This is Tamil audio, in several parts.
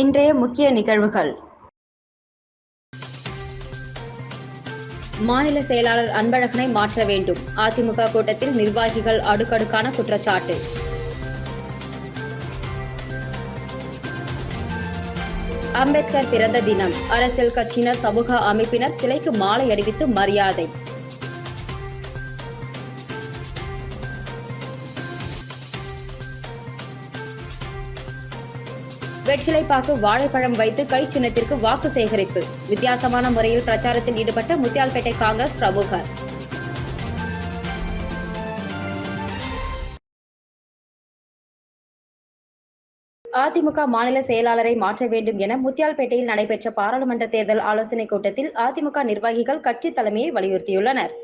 இன்றைய முக்கிய நிகழ்வுகள். மாநில செயலாளர் அன்பழகனை மாற்ற வேண்டும். அதிமுக கூட்டத்தில் நிர்வாகிகள் அடுக்கடுக்கான குற்றச்சாட்டு. அம்பேத்கர் பிறந்த தினம். அரசியல் கட்சியினர் சமூக அமைப்பினர் சிலைக்கு மாலை அணிவித்து மரியாதை. வெற்றிலைப்பாக்கு வாழைப்பழம் வைத்து கை சின்னத்திற்கு வாக்கு சேகரிப்பு. வித்தியாசமான முறையில் பிரச்சாரத்தில் ஈடுபட்ட முத்தியால்பேட்டை காங்கிரஸ் பிரமுகர். அதிமுக மாநில செயலாளரை மாற்ற வேண்டும் என முத்தியால்பேட்டையில் நடைபெற்ற பாராளுமன்ற தேர்தல் ஆலோசனைக் கூட்டத்தில் அதிமுக நிர்வாகிகள் கட்சி தலைமையை வலியுறுத்தியுள்ளனர்.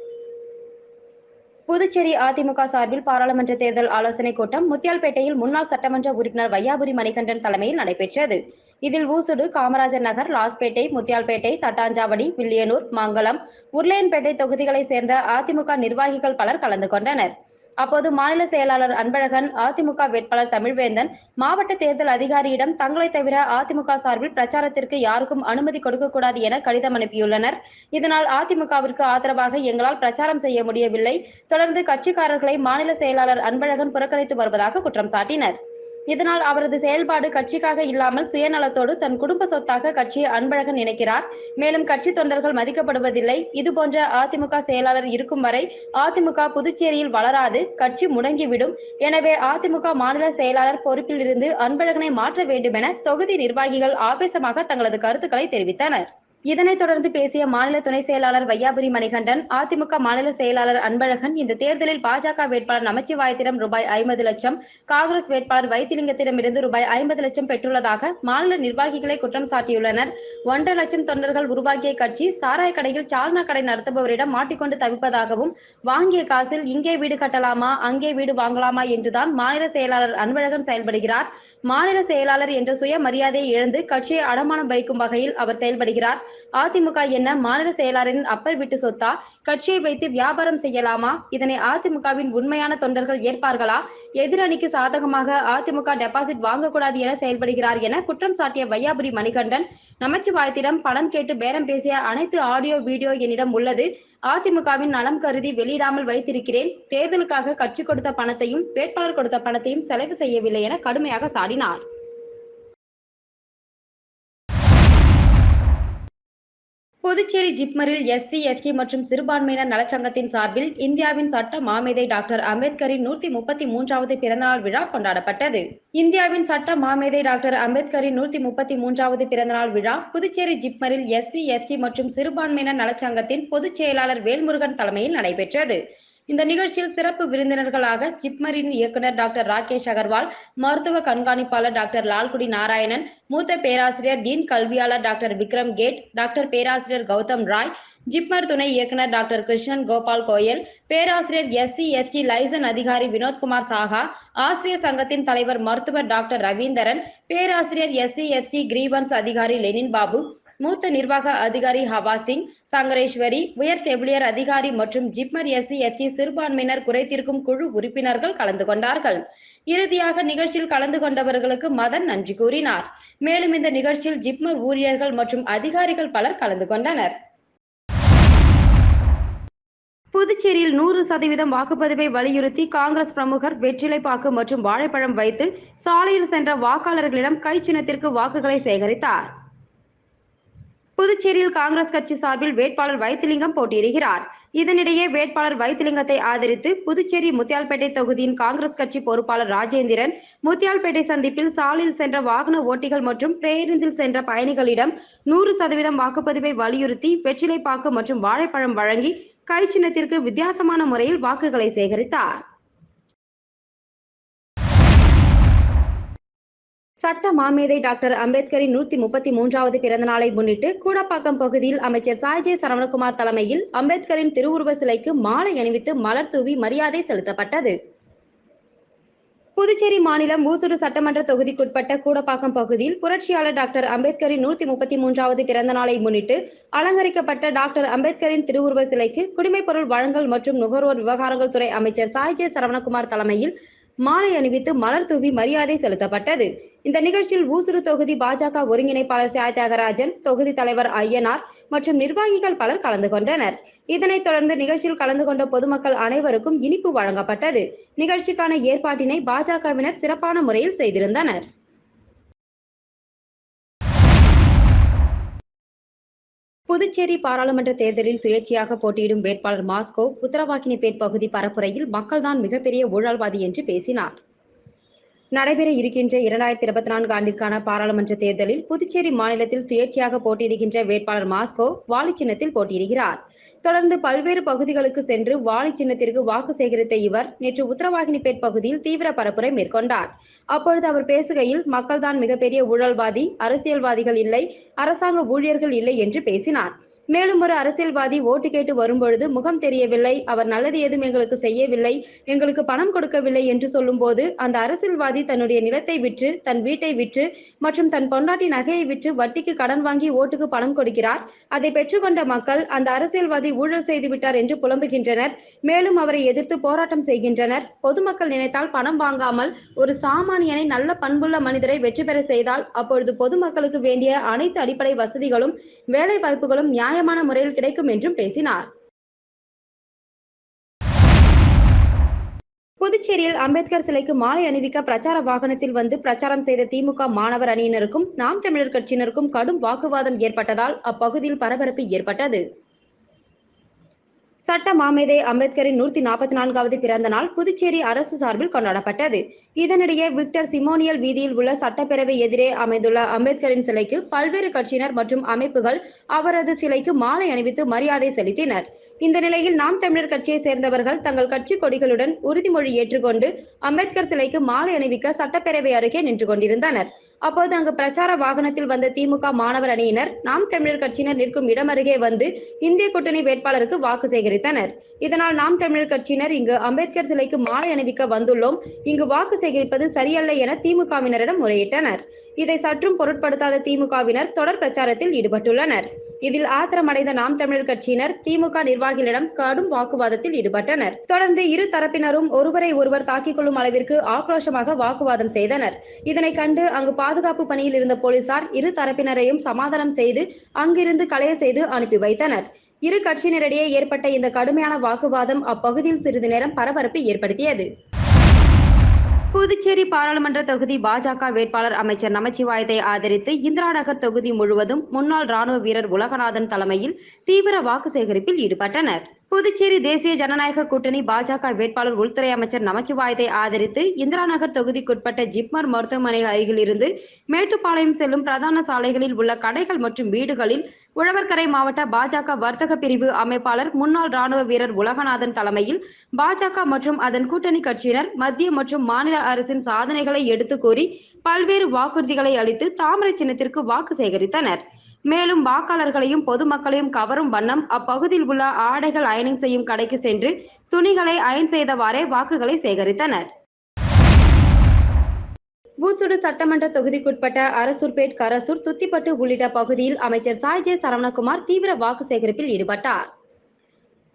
புதுச்சேரி அதிமுக சார்பில் பாராளுமன்ற தேர்தல் ஆலோசனைக் கூட்டம் முத்தியால்பேட்டையில் முன்னாள் சட்டமன்ற உறுப்பினர் வையாபுரி மணிகண்டன் தலைமையில் நடைபெற்றது. இதில் ஊசுடு காமராஜர் நகர் லாஸ்பேட்டை முத்தியால்பேட்டை தட்டாஞ்சாவடி வில்லியனூர் மங்கலம் உருளையன்பேட்டை தொகுதிகளைச் சேர்ந்த அதிமுக நிர்வாகிகள் பலர் கலந்து கொண்டனர். அப்போது மாநில செயலாளர் அன்பழகன் அதிமுக வேட்பாளர் தமிழ்வேந்தன் மாவட்ட தேர்தல் அதிகாரியிடம் தங்களை தவிர அதிமுக சார்பில் பிரச்சாரத்திற்கு யாருக்கும் அனுமதி கொடுக்கக்கூடாது என கடிதம் அனுப்பியுள்ளனர். இதனால் அதிமுகவிற்கு ஆதரவாக எங்களால் பிரச்சாரம் செய்ய முடியவில்லை. தொடர்ந்து கட்சிக்காரர்களை மாநில செயலாளர் அன்பழகன் புறக்கணித்து வருவதாக குற்றம் சாட்டினர். இதனால் அவரது செயல்பாடு கட்சிக்காக இல்லாமல் சுயநலத்தோடு தன் குடும்ப சொத்தாக கட்சியை அன்பழகன் நினைக்கிறார். மேலும் கட்சி தொண்டர்கள் மதிக்கப்படுவதில்லை. இதுபோன்ற அதிமுக செயலாளர் இருக்கும் வரை அதிமுக புதுச்சேரியில் வளராது கட்சி முடங்கிவிடும். எனவே அதிமுக மாநில செயலாளர் பொறுப்பில் இருந்து அன்பழகனை மாற்ற வேண்டுமென தொகுதி நிர்வாகிகள் ஆவேசமாக தங்களது கருத்துக்களை தெரிவித்தனர். இதனைத் தொடர்ந்து பேசிய மாநில துணை செயலாளர் வையாபுரி மணிகண்டன் அதிமுக மாநில செயலாளர் அன்பழகன் இந்த தேர்தலில் பாஜக வேட்பாளர் நமச்சிவாயத்திடம் ரூபாய் ஐம்பது லட்சம் காங்கிரஸ் வேட்பாளர் வைத்திலிங்கத்திடமிருந்து ரூபாய் ஐம்பது லட்சம் பெற்றுள்ளதாக மாநில நிர்வாகிகளை குற்றம் சாட்டியுள்ளனர். ஒன்றரை லட்சம் தொண்டர்கள் உருவாக்கிய கட்சி சாராய கடையில் சால்னா கடை நடத்துபவரிடம் மாட்டிக்கொண்டு தவிப்பதாகவும் வாங்கிய காசில் இங்கே வீடு கட்டலாமா அங்கே வீடு வாங்கலாமா என்றுதான் மாநில செயலாளர் அன்பழகன் செயல்படுகிறார். மாநில செயலாளர் என்ற சுயமரியாதையை இழந்து கட்சியை அடமானம் வைக்கும் வகையில் அவர் செயல்படுகிறார். அதிமுக என்ன மாநில செயலாளரின் அப்பர் வீட்டு சொத்தா? கட்சியை வைத்து வியாபாரம் செய்யலாமா? இதனை அதிமுகவின் உண்மையான தொண்டர்கள் ஏற்பார்களா? எதிரணிக்கு சாதகமாக அதிமுக டெபாசிட் வாங்கக்கூடாது என செயல்படுகிறார் என குற்றம் சாட்டிய வையாபுரி மணிகண்டன் நமச்சிவாயத்திடம் பணம் கேட்டு பேரம் பேசிய அனைத்து ஆடியோ வீடியோ என்னிடம் உள்ளது. அதிமுகவின் நலம் கருதி வெளியிடாமல் வைத்திருக்கிறேன். தேர்தலுக்காக கட்சி கொடுத்த பணத்தையும் வேட்பாளர் கொடுத்த பணத்தையும் செலவு செய்யவில்லை என கடுமையாக சாடினார். புதுச்சேரி ஜிப்மரில் எஸ்சி எஸ்டி மற்றும் சிறுபான்மையினர் நலச்சங்கத்தின் சார்பில் இந்தியாவின் சட்ட மாமேதை டாக்டர் அம்பேத்கரின் நூத்தி முப்பத்தி மூன்றாவது பிறந்தநாள் விழா கொண்டாடப்பட்டது. இந்தியாவின் சட்ட மாமேதை டாக்டர் அம்பேத்கரின் நூத்தி முப்பத்தி மூன்றாவது பிறந்தநாள் விழா புதுச்சேரி ஜிப்மரில் எஸ்சி எஸ்டி மற்றும் சிறுபான்மையினர் நலச்சங்கத்தின் பொதுச் செயலாளர் வேல்முருகன் தலைமையில் நடைபெற்றது. இந்த நிகழ்ச்சியில் சிறப்பு விருந்தினர்களாக ஜிப்மரின் இயக்குனர் டாக்டர் ராகேஷ் அகர்வால் மருத்துவ கண்காணிப்பாளர் டாக்டர் லால்குடி நாராயணன் மூத்த பேராசிரியர் டீன் கல்வியாளர் டாக்டர் விக்ரம் கேட் டாக்டர் பேராசிரியர் கௌதம் ராய் ஜிப்மர் துணை இயக்குனர் டாக்டர் கிருஷ்ணன் கோபால் கோயல் பேராசிரியர் எஸ்சி எஸ்டி லைசன் அதிகாரி வினோத்குமார் சாஹா ஆசிரியர் சங்கத்தின் தலைவர் மருத்துவர் டாக்டர் ரவீந்தரன் பேராசிரியர் எஸ்சி எஸ்டி கிரீவன்ஸ் அதிகாரி லெனின் பாபு மூத்த நிர்வாக அதிகாரி ஹவா சிங் சங்கரேஸ்வரி உயர் செவிலியர் அதிகாரி மற்றும் ஜிப்மர் எஸ்சி எஸ்சி சிறுபான்மையினர் குறைத்திருக்கும் குழு உறுப்பினர்கள் கலந்து கொண்டார்கள். இறுதியாக நிகழ்ச்சியில் கலந்து கொண்டவர்களுக்கு மதன் நன்றி கூறினார். மேலும் இந்த நிகழ்ச்சியில் ஜிப்மர் ஊழியர்கள் மற்றும் அதிகாரிகள் பலர் கலந்து கொண்டனர். புதுச்சேரியில் நூறு சதவீதம் வாக்குப்பதிவை வலியுறுத்தி காங்கிரஸ் பிரமுகர் வெற்றிலைப்பாக்கு மற்றும் வாழைப்பழம் வைத்து சாலையில் சென்ற வாக்காளர்களிடம் கை சின்னத்திற்கு வாக்குகளை சேகரித்தார். புதுச்சேரியில் காங்கிரஸ் கட்சி சார்பில் வேட்பாளர் வைத்திலிங்கம் போட்டியிடுகிறார். இதனிடையே வேட்பாளர் வைத்திலிங்கத்தை ஆதரித்து புதுச்சேரி முத்தியால்பேட்டை தொகுதியின் காங்கிரஸ் கட்சி பொறுப்பாளர் ராஜேந்திரன் முத்தியால்பேட்டை சந்திப்பில் சாலையில் சென்ற வாகன ஓட்டிகள் மற்றும் பேருந்தில் சென்ற பயணிகளிடம் நூறு சதவீதம் வாக்குப்பதிவை வலியுறுத்தி வெற்றிலைப்பாக்கு மற்றும் வாழைப்பழம் வழங்கி கைச்சின்னத்திற்கு வித்தியாசமான முறையில் வாக்குகளை சேகரித்தார். சட்ட மாமேதை டாக்டர் அம்பேத்கரின் நூத்தி முப்பத்தி மூன்றாவது பிறந்த நாளை முன்னிட்டு கூடப்பாக்கம் பகுதியில் அமைச்சர் சாய்ஜே சரவணகுமார் தலைமையில் அம்பேத்கரின் திருவுருவ சிலைக்கு மாலை அணிவித்து மலர் தூவி மரியாதை செலுத்தப்பட்டது. புதுச்சேரி மாநிலம் ஊசுடு சட்டமன்ற தொகுதிக்குட்பட்ட கூடப்பாக்கம் பகுதியில் புரட்சியாளர் டாக்டர் அம்பேத்கரின் நூத்தி முப்பத்தி மூன்றாவது பிறந்த நாளை முன்னிட்டு அலங்கரிக்கப்பட்ட டாக்டர் அம்பேத்கரின் திருவுருவ சிலைக்கு குடிமைப் பொருள் வழங்கல் மற்றும் நுகர்வோர் விவகாரங்கள் துறை அமைச்சர் சாய்ஜே சரவணகுமார் தலைமையில் மாலை அணிவித்து மலர் தூவி மரியாதை செலுத்தப்பட்டது. இந்த நிகழ்ச்சியில் ஊசுறு தொகுதி பாஜக ஒருங்கிணைப்பாளர் சாய் தியாகராஜன் தொகுதி தலைவர் ஐயனார் மற்றும் நிர்வாகிகள் பலர் கலந்து கொண்டனர். இதனைத் தொடர்ந்து நிகழ்ச்சியில் கலந்து கொண்ட பொதுமக்கள் அனைவருக்கும் இனிப்பு வழங்கப்பட்டது. நிகழ்ச்சிக்கான ஏற்பாட்டினை பாஜகவினர் சிறப்பான முறையில் செய்திருந்தனர். புதுச்சேரி பாராளுமன்ற தேர்தலில் சுயேட்சையாக போட்டியிடும் வேட்பாளர் மாஸ்கோ உத்தரவாக்கினிபேட் பகுதி பரப்புரையில் மக்கள்தான் மிகப்பெரிய ஊழல்வாதி என்று பேசினார். நடைபெற இருக்கின்ற இரண்டாயிரத்தி இருபத்தி நான்கு ஆண்டிற்கான பாராளுமன்ற தேர்தலில் புதுச்சேரி மாநிலத்தில் சுயேட்சையாக போட்டியிடுகின்ற வேட்பாளர் மாஸ்கோ வாலி சின்னத்தில் போட்டியிடுகிறார். தொடர்ந்து பல்வேறு பகுதிகளுக்கு சென்று வாலி சின்னத்திற்கு வாக்கு சேகரித்த இவர் நேற்று உத்தரவாகினிபேட் பகுதியில் தீவிர பரப்புரை மேற்கொண்டார். அப்பொழுது அவர் பேசுகையில் மக்கள்தான் மிகப்பெரிய ஊழல்வாதி அரசியல்வாதிகள் இல்லை அரசாங்க ஊழியர்கள் இல்லை என்று பேசினார். மேலும் ஒரு அரசியல்வாதி ஓட்டு கேட்டு வரும்பொழுது முகம் தெரியவில்லை அவர் நல்லது ஏதும் எங்களுக்கு செய்யவில்லை எங்களுக்கு பணம் கொடுக்கவில்லை என்று சொல்லும்போது அந்த அரசியல்வாதி தன்னுடைய நிலத்தை விற்று தன் வீட்டை விற்று மற்றும் தன் பொண்டாட்டி நகையை விற்று வட்டிக்கு கடன் வாங்கி ஓட்டுக்கு பணம் கொடுக்கிறார். அதை பெற்றுக்கொண்ட மக்கள் அந்த அரசியல்வாதி ஊழல் செய்து விட்டார் என்று புலம்புகின்றனர். மேலும் அவரை எதிர்த்து போராட்டம் செய்கின்றனர். பொதுமக்கள் நினைத்தால் பணம் வாங்காமல் ஒரு சாமானியனை நல்ல பண்புள்ள மனிதரை வெற்றி பெற செய்தால் அப்பொழுது பொதுமக்களுக்கு வேண்டிய அனைத்து அடிப்படை வசதிகளும் வேலை வாய்ப்புகளும் நியாயமான முறையில் கிடைக்கும் என்றும் பேசினார். புதுச்சேரியில் அம்பேத்கர் சிலைக்கு மாலை அணிவிக்க பிரச்சார வாகனத்தில் வந்து பிரச்சாரம் செய்த திமுக மாணவர் அணியினருக்கும் நாம் தமிழர் கட்சியினருக்கும் கடும் வாக்குவாதம் ஏற்பட்டதால் அப்பகுதியில் பரபரப்பு ஏற்பட்டது. சட்ட மாமேதை அம்பேத்கரின் நூற்றி நாற்பத்தி நான்காவது பிறந்த நாள் புதுச்சேரி அரசு சார்பில் கொண்டாடப்பட்டது. இதனிடையே விக்டர் சிமோனியல் வீதியில் உள்ள சட்டப்பேரவை எதிரே அமைந்துள்ள அம்பேத்கரின் சிலைக்கு பல்வேறு கட்சியினர் மற்றும் அமைப்புகள் அவரது சிலைக்கு மாலை அணிவித்து மரியாதை செலுத்தினர். இந்த நிலையில் நாம் தமிழர் கட்சியை சேர்ந்தவர்கள் தங்கள் கட்சி கொடிகளுடன் உறுதிமொழி ஏற்றுக்கொண்டு அம்பேத்கர் சிலைக்கு மாலை அணிவிக்க சட்டப்பேரவை அருகே நின்று கொண்டிருந்தனர். அப்போது அங்கு பிரச்சார வாகனத்தில் வந்த திமுக மாணவர் அணியினர் நாம் தமிழர் கட்சியினர் நிற்கும் இடம் அருகே வந்து இந்திய கூட்டணி வேட்பாளருக்கு வாக்கு சேகரித்தனர். இதனால் நாம் தமிழர் கட்சியினர் இங்கு அம்பேத்கர் சிலைக்கு மாலை அணிவிக்க வந்துள்ளோம். இங்கு வாக்கு சேகரிப்பது சரியல்ல என திமுகவினரிடம் முறையிட்டனர். இதை சற்றும் பொருட்படுத்தாத திமுகவினர் தொடர் பிரச்சாரத்தில் ஈடுபட்டுள்ளனர். இதில் ஆத்திரமடைந்த நாம் தமிழர் கட்சியினர் திமுக நிர்வாகிகளிடம் கடும் வாக்குவாதத்தில் ஈடுபட்டனர். தொடர்ந்து இரு தரப்பினரும் ஒருவரை ஒருவர் தாக்கிக் கொள்ளும் அளவிற்கு ஆக்ரோஷமாக வாக்குவாதம் செய்தனர். இதனை கண்டு அங்கு பாதுகாப்பு பணியில் இருந்த போலீசார் இரு தரப்பினரையும் சமாதானம் செய்து அங்கிருந்து கலைய செய்து அனுப்பி வைத்தனர். இரு கட்சியினரிடையே ஏற்பட்ட இந்த கடுமையான வாக்குவாதம் அப்பகுதியில் சிறிது நேரம் பரபரப்பு ஏற்படுத்தியது. புதுச்சேரி பாராளுமன்ற தொகுதி பாஜக வேட்பாளர் அமைச்சர் நமச்சிவாயத்தை ஆதரித்து இந்திரா நகர் தொகுதி முழுவதும் முன்னாள் ராணுவ வீரர் உலகநாதன் தலைமையில் தீவிர வாக்கு சேகரிப்பில் ஈடுபட்டனர். புதுச்சேரி தேசிய ஜனநாயக கூட்டணி பாஜக வேட்பாளர் உள்துறை அமைச்சர் நமச்சிவாயத்தை ஆதரித்து இந்திரா நகர் தொகுதிக்குட்பட்ட ஜிப்மர் மருத்துவமனை அருகில் இருந்து மேட்டுப்பாளையம் செல்லும் பிரதான சாலைகளில் உள்ள கடைகள் மற்றும் வீடுகளில் உழவர்கரை மாவட்ட பாஜக வர்த்தக பிரிவு அமைப்பாளர் முன்னாள் ராணுவ வீரர் உலகநாதன் தலைமையில் பாஜக மற்றும் அதன் கூட்டணி கட்சியினர் மத்திய மற்றும் மாநில அரசின் சாதனைகளை எடுத்து கூறி பல்வேறு வாக்குறுதிகளை அளித்து தாமரை சின்னத்திற்கு வாக்கு சேகரித்தனர். மேலும் வாக்காளர்களையும் பொதுமக்களையும் கவரும் வண்ணம் அப்பகுதியில் உள்ள ஆடைகள் அயனிங் செய்யும் கடைக்கு சென்று துணிகளை அயன் செய்தவாறே வாக்குகளை சேகரித்தனர். ஊசுடு சட்டமன்ற தொகுதிக்குட்பட்ட அரசூர்பேட் கரசூர் துத்திப்பட்டு உள்ளிட்ட பகுதியில் அமைச்சர் சாய் ஜே சரவணகுமார் தீவிர வாக்கு சேகரிப்பில் ஈடுபட்டார்.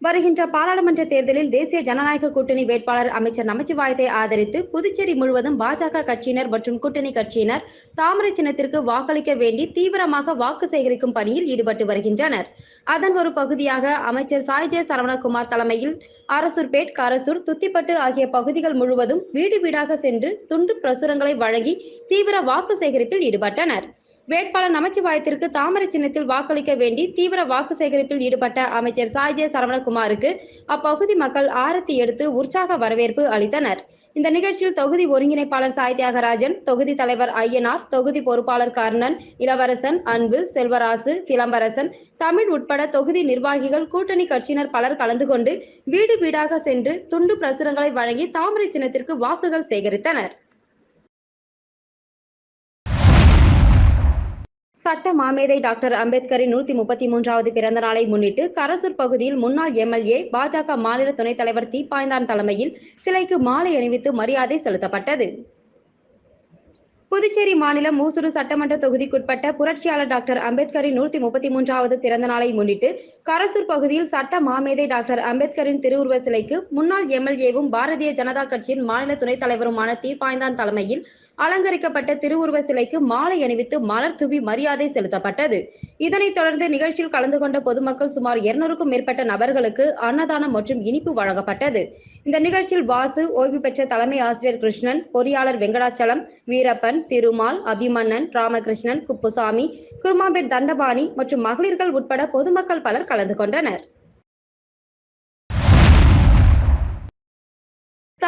வருகின்ற பாராளுமன்ற தேர்தலில் தேசிய ஜனநாயக கூட்டணி வேட்பாளர் அமைச்சர் நமச்சிவாயத்தை ஆதரித்து புதுச்சேரி முழுவதும் பாஜக கட்சியினர் மற்றும் கூட்டணி கட்சியினர் தாமரை சின்னத்திற்கு வாக்களிக்க வேண்டி தீவிரமாக வாக்கு சேகரிக்கும் பணியில் ஈடுபட்டு வருகின்றனர். அதன் ஒரு பகுதியாக அமைச்சர் சாய்ஜே சரவணகுமார் தலைமையில் அரசூர்பேட் கரசூர் துத்திப்பட்டு ஆகிய பகுதிகள் முழுவதும் வீடு வீடாக சென்று துண்டு பிரசுரங்களை வழங்கி தீவிர வாக்கு சேகரிப்பில் ஈடுபட்டனர். வேட்பாளர் நமச்சிவாயத்திற்கு தாமரை சின்னத்தில் வாக்களிக்க வேண்டி தீவிர வாக்கு சேகரிப்பில் ஈடுபட்ட அமைச்சர் சாய்ஜே சரவணகுமாருக்கு அப்பகுதி மக்கள் ஆரத்தி எடுத்து உற்சாக வரவேற்பு அளித்தனர். இந்த நிகழ்ச்சியில் தொகுதி ஒருங்கிணைப்பாளர் சாய் தியாகராஜன் தொகுதி தலைவர் ஐயனார் தொகுதி பொறுப்பாளர் கர்ணன் இளவரசன் அன்பு செல்வராசு திலம்பரசன் தமிழ் உட்பட தொகுதி நிர்வாகிகள் கூட்டணி கட்சியினர் பலர் கலந்து கொண்டு வீடு வீடாக சென்று துண்டு பிரசுரங்களை வழங்கி தாமரை சின்னத்திற்கு வாக்குகள் சேகரித்தனர். சட்ட மாமேதை டாக்டர் அம்பேத்கரின் நூத்தி முப்பத்தி மூன்றாவது பிறந்த நாளை முன்னிட்டு கரசூர் பகுதியில் முன்னாள் எம்எல்ஏ பாஜக மாநில துணைத் தலைவர் தீப்பாய்ந்தான் தலைமையில் சிலைக்கு மாலை அணிவித்து மரியாதை செலுத்தப்பட்டது. புதுச்சேரி மாநிலம் மூசூரு சட்டமன்ற தொகுதிக்குட்பட்ட புரட்சியாளர் டாக்டர் அம்பேத்கரின் நூத்தி முப்பத்தி மூன்றாவது பிறந்த நாளை முன்னிட்டு கரசூர் பகுதியில் சட்ட மாமேதை டாக்டர் அம்பேத்கரின் திருவுருவ சிலைக்கு முன்னாள் எம்எல்ஏவும் பாரதிய ஜனதா கட்சியின் மாநில துணைத் தலைவருமான தீப்பாய்ந்தான் தலைமையில் அலங்கரிக்கப்பட்ட திருவுருவ சிலைக்கு மாலை அணிவித்து மலர் தூவி மரியாதை செலுத்தப்பட்டது. இதனைத் தொடர்ந்து நிகழ்ச்சியில் கலந்து கொண்ட பொதுமக்கள் சுமார் இருநூறுக்கும் மேற்பட்ட நபர்களுக்கு அன்னதானம் மற்றும் இனிப்பு வழங்கப்பட்டது. இந்த நிகழ்ச்சியில் வாசு ஓய்வு பெற்ற தலைமை ஆசிரியர் கிருஷ்ணன் பொறியாளர் வெங்கடாச்சலம் வீரப்பன் திருமால் அபிமன்னன் ராமகிருஷ்ணன் குப்புசாமி குருமாபெட் தண்டபாணி மற்றும் மகளிர்கள் உட்பட பொதுமக்கள் பலர் கலந்து கொண்டனர்.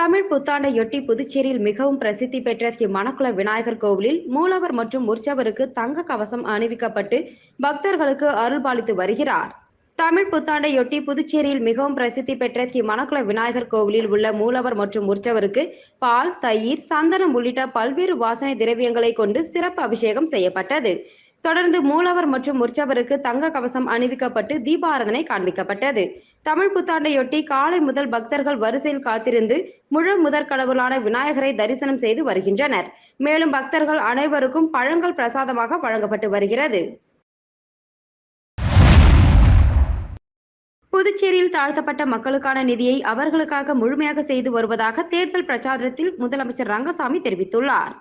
தமிழ் புத்தாண்டையொட்டி புதுச்சேரியில் மிகவும் பிரசித்தி பெற்ற ஸ்ரீ மணக்குள விநாயகர் கோவிலில் மூலவர் மற்றும் உற்சவருக்கு தங்க கவசம் அணிவிக்கப்பட்டு பக்தர்களுக்கு அருள்பாலித்து வருகிறார். தமிழ் புத்தாண்டையொட்டி புதுச்சேரியில் மிகவும் பிரசித்தி பெற்ற ஸ்ரீ மணக்குள விநாயகர் கோவிலில் உள்ள மூலவர் மற்றும் உற்சவருக்கு பால் தயிர் சந்தனம் உள்ளிட்ட பல்வேறு வாசனை திரவியங்களை கொண்டு சிறப்பு அபிஷேகம் செய்யப்பட்டது. தொடர்ந்து மூலவர் மற்றும் உற்சவருக்கு தங்க கவசம் அணிவிக்கப்பட்டு தீபாராதனை காண்பிக்கப்பட்டது. தமிழ் புத்தாண்டையொட்டி காலை முதல் பக்தர்கள் வரிசையில் காத்திருந்து முழு முதற் கடவுளான விநாயகரை தரிசனம் செய்து வருகின்றனர். மேலும் பக்தர்கள் அனைவருக்கும் பழங்கள் பிரசாதமாக வழங்கப்பட்டு வருகிறது. புதுச்சேரியில் தாழ்த்தப்பட்ட மக்களுக்கான நிதியை அவர்களுக்காக முழுமையாக செய்து வருவதாக தேர்தல் பிரச்சாரத்தில் முதலமைச்சர் ரங்கசாமி தெரிவித்துள்ளார்.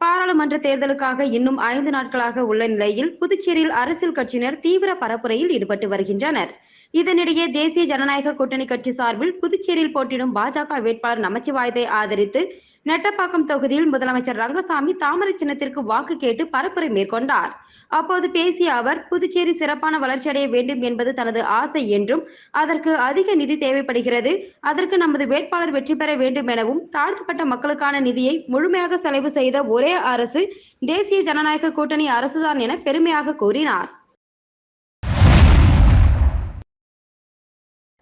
பாராளுமன்ற தேர்தலுக்காக இன்னும் ஐந்து நாட்களாக உள்ள நிலையில் புதுச்சேரியில் அரசியல் கட்சியினர் தீவிர பரப்புரையில் ஈடுபட்டு வருகின்றனர். இதனிடையே தேசிய ஜனநாயக கூட்டணி கட்சி சார்பில் புதுச்சேரியில் போட்டியிடும் பாஜக வேட்பாளர் நமச்சிவாயத்தை ஆதரித்து நெட்டப்பாக்கம் தொகுதியில் முதலமைச்சர் ரங்கசாமி தாமரை சின்னத்திற்கு வாக்கு கேட்டு பரப்புரை மேற்கொண்டார். அப்போது பேசிய அவர் புதுச்சேரி சிறப்பான வளர்ச்சியடைய வேண்டும் என்பது தனது ஆசை என்றும் அதற்கு அதிக நிதி தேவைப்படுகிறது. அதற்கு நமது வேட்பாளர் வெற்றி பெற வேண்டும் எனவும் தாழ்த்தப்பட்ட மக்களுக்கான நிதியை முழுமையாக செலவு செய்த ஒரே அரசு தேசிய ஜனநாயக கூட்டணி அரசுதான் என பெருமையாக கூறினார்.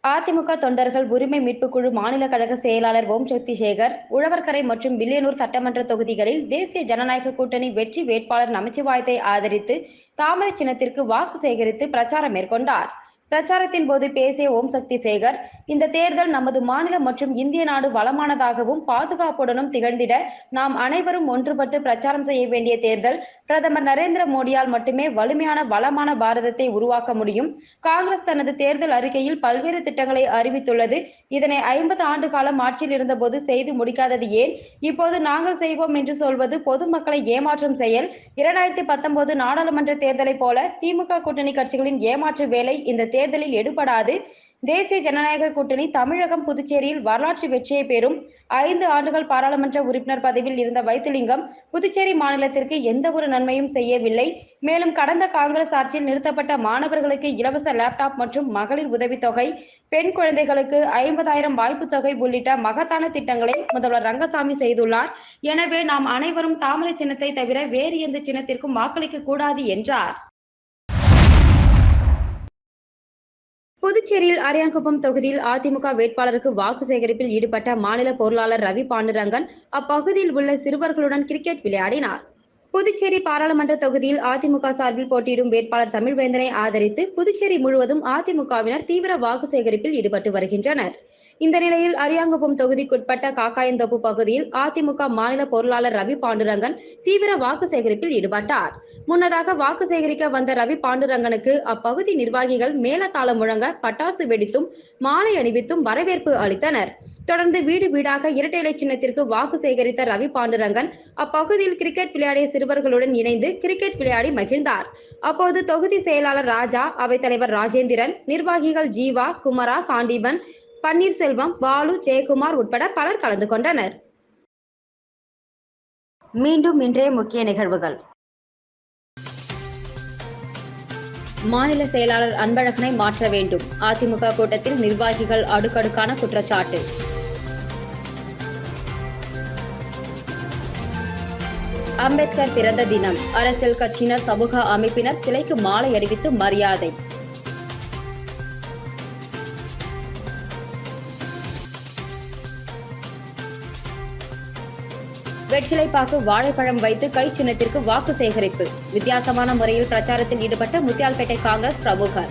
அதிமுக தொண்டர்கள் உரிமை மீட்புக் குழு மாநில கழக செயலாளர் ஓம் சக்தி சேகர் உழவர்கரை மற்றும் வில்லியனூர் சட்டமன்ற தொகுதிகளில் தேசிய ஜனநாயக கூட்டணி வெற்றி வேட்பாளர் நமச்சிவாயத்தை ஆதரித்து தாமரை சின்னத்திற்கு வாக்கு சேகரித்து பிரச்சாரம் மேற்கொண்டார். பிரச்சாரத்தின் போது பேசிய ஓம் சக்தி சேகர் இந்த தேர்தல் நமது மாநிலம் மற்றும் இந்திய நாடு வளமானதாகவும் பாதுகாப்புடனும் திகழ்ந்திட நாம் அனைவரும் ஒன்றுபட்டு பிரச்சாரம் செய்ய வேண்டிய தேர்தல் பிரதமர் நரேந்திர மோடியால் மட்டுமே வலிமையான வளமான பாரதத்தை உருவாக்க முடியும். காங்கிரஸ் தனது தேர்தல் அறிக்கையில் பல்வேறு திட்டங்களை அறிவித்துள்ளது. இதனை ஐம்பது ஆண்டு காலம் ஆட்சியில் இருந்தபோது செய்து முடிக்காதது ஏன்? இப்போது நாங்கள் செய்வோம் என்று சொல்வது பொதுமக்களை ஏமாற்றும் செயல். இரண்டாயிரத்தி பத்தொன்பது நாடாளுமன்ற தேர்தலை போல திமுக கூட்டணி கட்சிகளின் ஏமாற்று வேலை இந்த தேர்தலில் எடுபடாது. தேசிய ஜனநாயக கூட்டணி தமிழகம் புதுச்சேரியில் வரலாற்று வெற்றியை பெறும். ஐந்து ஆண்டுகள் பாராளுமன்ற உறுப்பினர் பதவியில் இருந்த வைத்திலிங்கம் புதுச்சேரி மாநிலத்திற்கு எந்த ஒரு நன்மையும் செய்யவில்லை. மேலும் கடந்த காங்கிரஸ் ஆட்சியில் நிறுத்தப்பட்ட மாணவர்களுக்கு இலவச லேப்டாப் மற்றும் மகளிர் உதவித்தொகை பெண் குழந்தைகளுக்கு ஐம்பதாயிரம் வாய்ப்பு தொகை உள்ளிட்ட மகத்தான திட்டங்களை முதல்வர் ரங்கசாமி செய்துள்ளார். எனவே நாம் அனைவரும் தாமரை சின்னத்தை தவிர வேறு எந்த சின்னத்திற்கும் வாக்களிக்க கூடாது என்றார். புதுச்சேரியில் அரியாங்குப்பம் தொகுதியில் அதிமுக வேட்பாளருக்கு வாக்கு சேகரிப்பில் ஈடுபட்ட மாநில பொருளாளர் ரவி பாண்டுரங்கன் அப்பகுதியில் உள்ள சிறுவர்களுடன் கிரிக்கெட் விளையாடினார். புதுச்சேரி பாராளுமன்ற தொகுதியில் அதிமுக சார்பில் போட்டியிடும் வேட்பாளர் தமிழ்வேந்தனை ஆதரித்து புதுச்சேரி முழுவதும் அதிமுகவினர் தீவிர வாக்கு சேகரிப்பில் ஈடுபட்டு வருகின்றனர். இந்த நிலையில் அரியாங்குப்பம் தொகுதிக்குட்பட்ட காக்காயந்தோப்பு பகுதியில் அதிமுக மாநில பொருளாளர் ரவி பாண்டுரங்கன் தீவிர வாக்கு சேகரிப்பில் ஈடுபட்டார். முன்னதாக வாக்கு சேகரிக்க வந்த ரவி பாண்டுரங்கனுக்கு அப்பகுதி நிர்வாகிகள் மேளதாளம் முழங்க பட்டாசு வெடித்தும் மாலை அணிவித்தும் வரவேற்பு அளித்தனர். தொடர்ந்து வீடு வீடாக இரட்டை இலை சின்னத்திற்கு வாக்கு சேகரித்த ரவி பாண்டுரங்கன் அப்பகுதியில் கிரிக்கெட் விளையாடிய சிறுவர்களுடன் இணைந்து கிரிக்கெட் விளையாடி மகிழ்ந்தார். அப்போது தொகுதி செயலாளர் ராஜா அவைத்தலைவர் ராஜேந்திரன் நிர்வாகிகள் ஜீவா குமரா காண்டீபன் பன்னீர்செல்வம் பாலு ஜெயக்குமார் உட்பட பலர் கலந்து கொண்டனர். மீண்டும் இன்றைய முக்கிய நிகழ்வுகள். மாநில செயலாளர் அன்பழகனை மாற்ற வேண்டும். அதிமுக கூட்டத்தில் நிர்வாகிகள் அடுக்கடுக்கான குற்றச்சாட்டு. அம்பேத்கர் பிறந்த தினம். அரசியல் கட்சியினர் சமூக அமைப்பினர் சிலைக்கு மாலை அறிவித்து மரியாதை. வெற்றிலைப்பாக்கு வாழைப்பழம் வைத்து கை சின்னத்திற்கு வாக்கு சேகரிப்பு. வித்தியாசமான முறையில் பிரச்சாரத்தில் ஈடுபட்ட முத்தியால்பேட்டை காங்கிரஸ் பிரமுகர்.